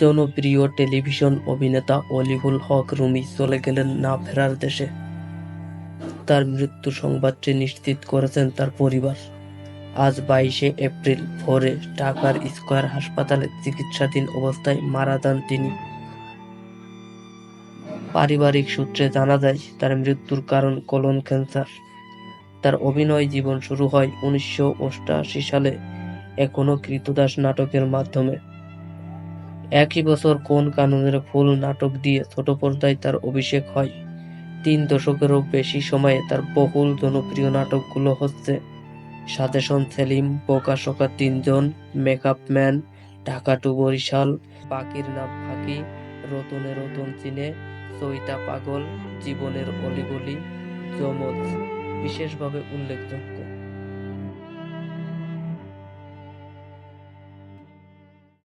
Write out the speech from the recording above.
জনপ্রিয় টেলিভিশন অভিনেতা অলিউল হক রুমি চলে গেলেন না ফেরার দেশে। তার মৃত্যু সংবাদটি নিশ্চিত করেছেন তার পরিবার। আজ বাইশে এপ্রিল ভোরে ঢাকার স্কয়ার হাসপাতালে চিকিৎসাধীন অবস্থায় মারা যান তিনি। পারিবারিক সূত্রে জানা যায়, তার মৃত্যুর কারণ কোলন ক্যান্সার। তার অভিনয় জীবন শুরু হয় উনিশশো সালে এখনও কৃতদাস নাটকের মাধ্যমে। একই বছর কোন কানুনের ফুল নাটক দিয়ে ছোট পর্দায় তার অভিষেক হয়? তিন দশকেরও বেশি সময়ে তার বহুল জনপ্রিয় নাটকগুলো হচ্ছে সাজেশন সেলিম, বোকা শোকা তিনজন, makeup man, Dhaka to Barishal পাখির নাম ফাঁকি, রতনে রতন চিনে, সইতা পাগল, জীবনের অলিগলি, যমজ, বিশেষভাবে উল্লেখযোগ্য।